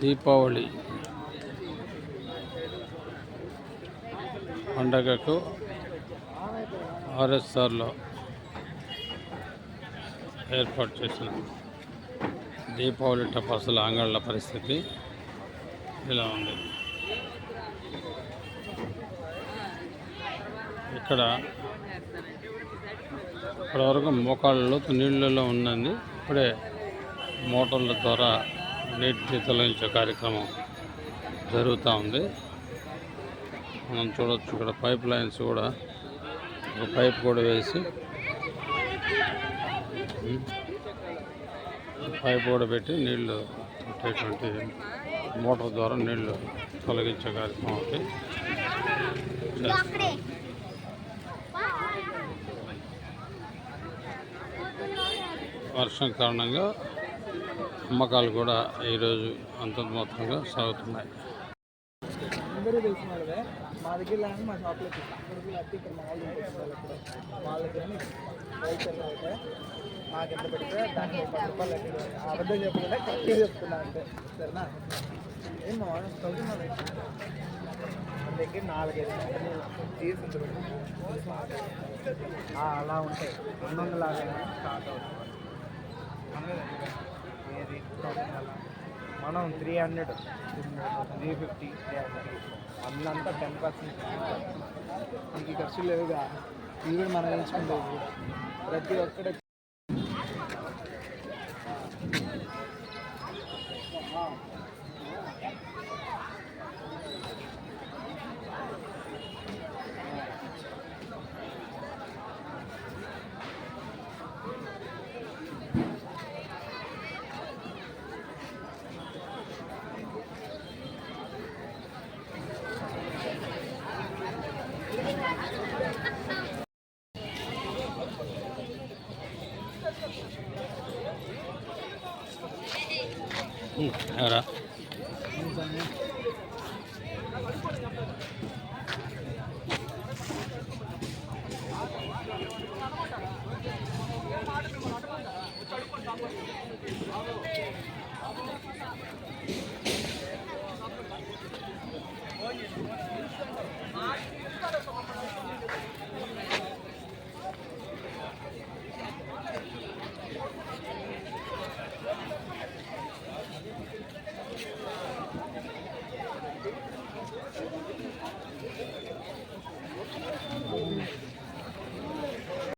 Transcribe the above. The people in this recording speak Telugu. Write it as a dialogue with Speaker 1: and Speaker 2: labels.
Speaker 1: దీపావళి పండగకు ఆర్ఎస్ఆర్లో ఏర్పాటు చేసిన దీపావళి టపాసుల అంగళ్ళ పరిస్థితి ఇలా ఉంది. ఇక్కడ ఇప్పటివరకు మోకాళ్ళలో నీళ్ళలో ఉన్నది ఇప్పుడే మోటార్ల ద్వారా నీటిని తొలగించే కార్యక్రమం జరుగుతూ ఉంది. మనం చూడొచ్చు ఇక్కడ పైప్ లైన్స్ కూడా ఒక పైప్ కూడా వేసి పైప్ కూడా పెట్టి నీళ్ళు పెట్టేటువంటి మోటార్ ద్వారా నీళ్ళు తొలగించే కార్యక్రమం ఒకటి వర్షం కారణంగా అమ్మకాలు కూడా ఈరోజు అంతంత మొత్తంగా సాగుతున్నాయి.
Speaker 2: అందరూ తెలిసిన వాళ్ళే మా దగ్గర ల్యాండ్ మా షాప్లో ఇక్కడికి లేకపోతే ఇక్కడ మా వాళ్ళు వాళ్ళకి కానీ అయితే మాకు ఎంత పెడితే దానికి ఒక పది రూపాయలు లెక్క అబద్ధం చెప్పకుండా కరెక్ట్గా చెప్తున్నా అంటే సరేనా? ఏం మా వాళ్ళు చదువుతున్నా మన దగ్గర నాలుగైదు అలా ఉంటాయి రెండు వందల యాభై స్టార్ట్ అవుతుంది. మన థౌసండ్ అలా మనం three hundred three fifty three hundred అందులో టెన్ పర్సెంట్ మనకి ఖర్చు లేవుగా ఇవి మనం ఎంచుకుంటాం ప్రతి ఒక్కటి
Speaker 1: うん、あら。